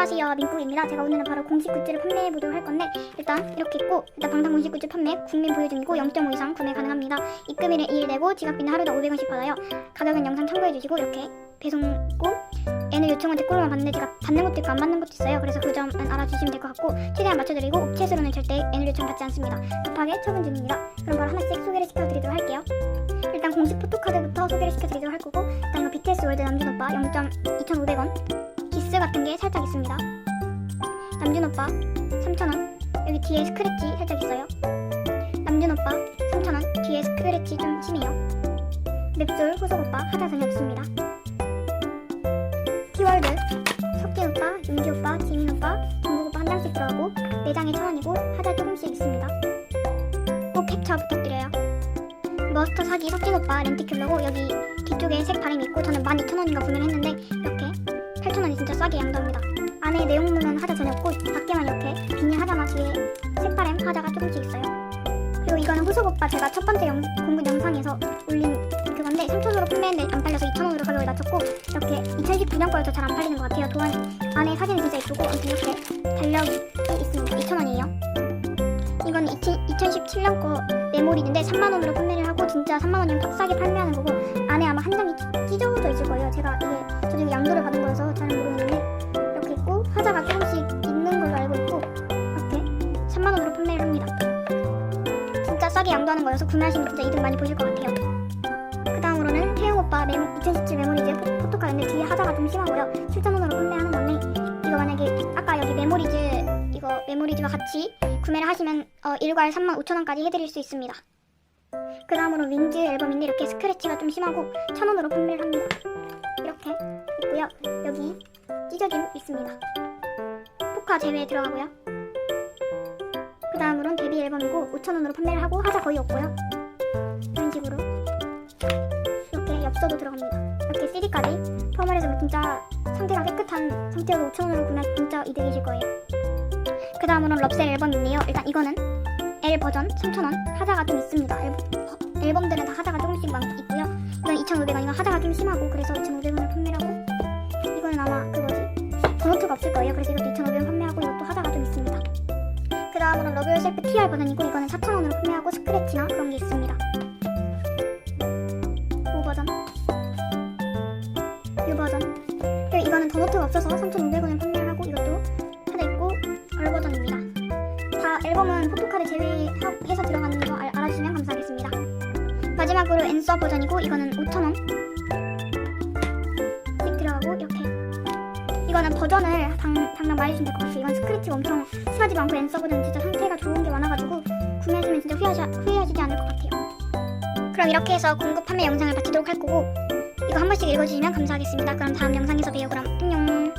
안녕하세요. 민국입니다. 제가 오늘은 바로 공식 굿즈를 판매해 보도록 할 건데 일단 이렇게 있고 일단 방탄 공식 굿즈 판매 국민 보유 중이고 0.5 이상 구매 가능합니다. 입금일은 2일 내고 지각비는 하루당 500원씩 받아요. 가격은 영상 참고해 주시고 이렇게 배송 있고 N을 요청한 댓글로만 받는데 제가 받는 것도 있고 안 받는 것도 있어요. 그래서 그 점은 알아주시면 될 것 같고 최대한 맞춰드리고 업체수로는 절대 N을 요청 받지 않습니다. 급하게 처분 중입니다. 그럼 바로 하나씩 소개를 시켜드리도록 할게요. 일단 공식 포토카드부터 소개를 시켜드리도록 할 거고 일단 이거 BTS 월드 남준 오빠 0.2500원 기스 같은 게 살짝 있습니다. 남준 오빠 3,000원. 여기 뒤에 스크래치 살짝 있어요. 남준 오빠 3,000원. 뒤에 스크래치 좀 심해요. 맵솔 호석 오빠 하자 전혀 없습니다. 티월드 석진 오빠, 윤기 오빠, 지민 오빠, 정국 오빠 한 장씩 들어가고 내장에 1,000원이고 하자 조금씩 있습니다. 꼭 캡처 부탁드려요. 머스터 사기 석진 오빠 렌티큘러고 여기 뒤쪽에 색 바람이 있고 저는 12,000원인가 구매를 했는데 이렇게 8,000원이 진짜 싸게 양도합니다. 안에 내용물은 하자 전혀 없고 밖에만 이렇게 비닐 하자마 뒤에 색바램 하자가 조금씩 있어요. 그리고 이거는 후속 오빠 제가 첫 번째 영, 공군 영상에서 올린 그건데 3,000원으로 판매했는데 안 팔려서 2,000원으로 가격을 낮췄고 이렇게 2019년 거여서 잘 안 팔리는 것 같아요. 또한 안에 사진이 진짜 예쁘고 아무튼 이렇게 달력이 있습니다. 2,000원이에요. 이건 2017년 거 메모리인데 3만 원으로 판매를 하고 진짜 3만 원이면 딱 싸게 판매하는 거고 3만원씩 있는 걸로 알고 있고 이렇게 3만원으로 판매를 합니다. 진짜 싸게 양도하는 거여서 구매하시면 진짜 이득 많이 보실 것 같아요. 그 다음으로는 태용오빠 2017 메모리즈. 포토카인데 뒤에 하자가 좀 심하고요. 7,000원으로 판매하는 건데 이거 만약에 아까 여기 메모리즈 이거 메모리즈와 같이 구매를 하시면 어, 일괄 35,000원까지 해드릴 수 있습니다. 그 다음으로 윈즈 앨범인데 이렇게 스크래치가 좀 심하고 천원으로 판매를 합니다. 이렇게 있고요. 여기 찢어짐 있습니다. 포카 제외 들어가고요. 그 다음으론 데뷔 앨범이고 5,000원으로 판매를 하고 하자 거의 없고요. 이런 식으로 이렇게 엽서도 들어갑니다. 이렇게 CD까지 포함을 해서 진짜 상태가 깨끗한 상태로 5,000원으로 구매하면 진짜 이득이실 거예요. 그 다음으로는 럽셀 앨범인데요. 일단 이거는 L 버전 3,000원 하자가 좀 있습니다. 앨범, 어, 앨범들은 다 하자가 조금씩 많 있고요. 이건 2,500원, 이건 하자가 좀 심하고 그래서 2,500원을 판매하고 이거는 아마 그거지 번호트가 없을 거예요. 그래서 이것도 2,500원 셀프 TR 버전이고 이거는 4,000원으로 판매하고 스크래치나 그런 게 있습니다. 5 버전, 6 버전. 그리고 이거는 더노트가 없어서 3,500원에 판매를 하고 이것도 하나 있고 얼 버전입니다. 다 앨범은 포토카드 제외해서 들어가는 거 알, 알아주시면 감사하겠습니다. 마지막으로 앤서 버전이고 이거는 5,000원 이거는 버전을 당, 당장 말해주시면 될것 같아요. 이건 스크래치가 엄청 심하지도 않고 버전은 진짜 상태가 좋은 게 많아가지고 구매하시면 진짜 후회하시, 후회하시지 않을 것 같아요. 그럼 이렇게 해서 공급 판매 영상을 마치도록 할 거고 이거 한 번씩 읽어주시면 감사하겠습니다. 그럼 다음 영상에서 봬요. 그럼 안녕.